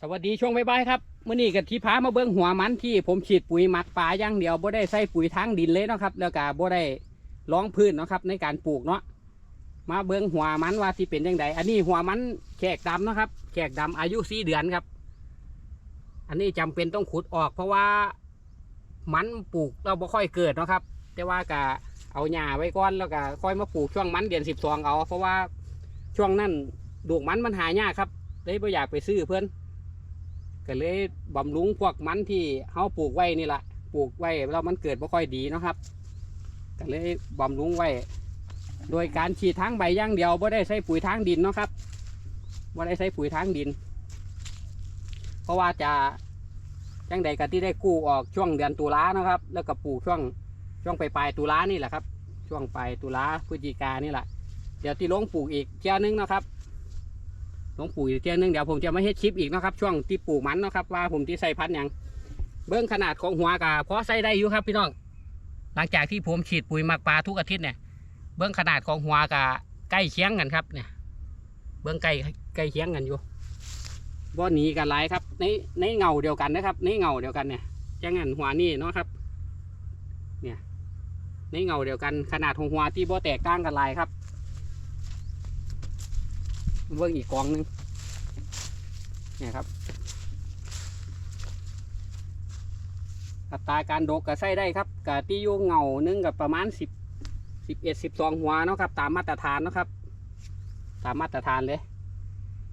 สวัสดีช่วงบ่ายครับเมื่อนี้กับที่พามาเบิ้งหัวมันที่ผมฉีดปุ๋ยหมักปลาอย่างเดียวบ่ได้ใส่ปุ๋ยทางดินเลยเนาะครับ แล้วก็บ่ได้ร้องพื้นเนาะครับ ในการปลูกเนาะมาเบิ้งหัวมันว่าที่เป็นยังไงอันนี้หัวมันแขกดำเนาะครับ แขกดำอายุสี่เดือนครับ อันนี้จำเป็นต้องขุดออก เพราะว่ามันปลูกเราบ่ค่อยเกิดเนาะครับ แต่ว่าก็เอาหญ้าไว้ก่อนแล้วก็ค่อยมาปลูกช่วงมันเดือนสิบสองเอา เพราะว่าช่วงนั้นดูกมันมันหายากครับเลยไม่อยากไปซื้อเพื่อน ก็เลยบำรุงพวกมันที่เขาปลูกไว้นี่แหละปลูกไว้แล้วมันเกิดไม่ค่อยดีนะครับก็เลยบำรุงไว้ โดยการฉีดทางใบย่างเดียวไม่ได้ใส่ปุ๋ยทางดินนะครับไม่ได้ใส่ปุ๋ยทางดิน เพราะว่าจะจังใดกันที่ได้กู้ออกช่วงเดือนตุลานะครับ แล้วก็ปลูกช่วงช่วงปลายปลายตุลานี่แหละครับ ช่วงปลายตุลาพฤศจิกานี่แหละเดี๋ยวที่ลงปลูกอีกเที่ยนึงนะครับ หลวงปู่อีกเที่ยนึงเดี๋ยวผมจะมาเฮ็ดคลิปอีกนะครับช่วงที่ปลูกมันนะครับว่าผมที่ใส่พันธุ์ยังเบื้องขนาดของหัวกะพอใส่ได้อยู่ครับพี่น้องหลังจากที่ผมฉีดปุ๋ยหมักปลาทุกอาทิตย์เนี่ยเบื้องขนาดของหัวกะใกล้เคียงกันครับเนี่ย เบื้องใกล้ใกล้เคียงกันอยู่บ่หนีกันหลายครับ ในในเงาเดียวกันนะครับ ในเงาเดียวกันเนี่ยจังงันหัวนี่เนาะครับ เนี่ยในเงาเดียวกันขนาดของหัวที่บ่แตกต่างกันหลายครับ เบิ่งอีกกองหนึงเนี่ยครับ อัตราการดกก็ใส่ได้ครับกะที่ยู่เงาหนึงกับประมาณสิบสิบเอ็ดสิบสองหัวเนาะครับ ตามมาตรฐานเนาะครับ ตามมาตรฐานเลย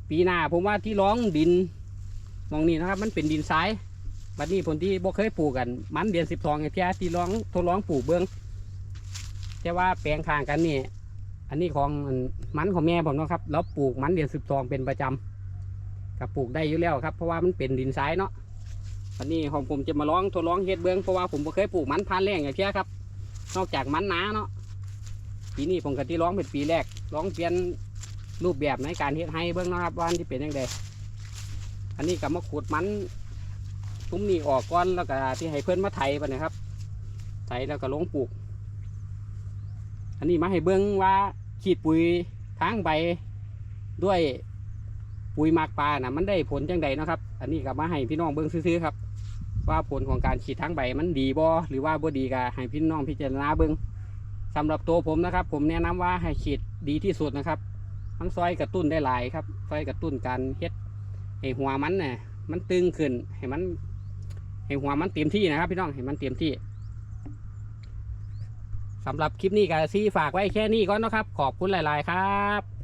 ปีหน้าผมว่าที่ร้องดินมองนี่นะครับ มันเป็นดินทรายบัดนี้ผมที่บ่เคยปลูกกัน มันเดือนสิบสองเพียที่ร้องทดลองปลูกเบื้องแต่ว่าแปลงข้างกันนี่ อันนี้ของมันของแม่ผมนะครับแล้วปลูกมันเดือนสิบสองเป็นประจำกับปลูกได้อยู่แล้วครับ เพราะว่ามันเป็นดินทรายเนาะอันนี้ของผมจะมาลองทดลองเฮ็ดเบื้องเพราะว่าผมเคยปลูกมันพันแรงอย่างเช่ครับ นอกจากมันหนาเนาะปีนี้ผมก็ที่ร้องเป็นปีแรกร้องเปลี่ยนรูปแบบในการเฮ็ดให้เบื้องนะครับว่ามันที่เป็นยังไงอันนี้ก็มาขุดมันทุ่มนี่ออกก่อนแล้วก็ที่ให้เพื่อนมาไถไปนะครับไถแล้วก็ลงปลูก อันนี้มาให้เบิ้งว่าฉีดปุ๋ยทางใบด้วยปุ๋ยหมักปลานะมันได้ผลจังใดนะครับ อันนี้ก็มาให้พี่น้องเบิ้งซื้อๆครับ ว่าผลของการฉีดทางใบมันดีบ่หรือว่าบ่ดีก็ให้พี่น้องพิจารณาเบิ้งสำหรับตัวผมนะครับ ผมแนะนำว่าให้ฉีดดีที่สุดนะครับทั้งซอยกระตุ้นได้หลายครับซอยกระตุ้นการเฮ็ดให้หัวมันน่ะมันตึงขึ้นให้มันให้หัวมันเต็มที่นะครับ พี่น้องให้มันเต็มที่ สำหรับคลิปนี้ก็ซีฝากไว้แค่นี้ก่อนนะครับ ขอบคุณหลาย ๆ ครับ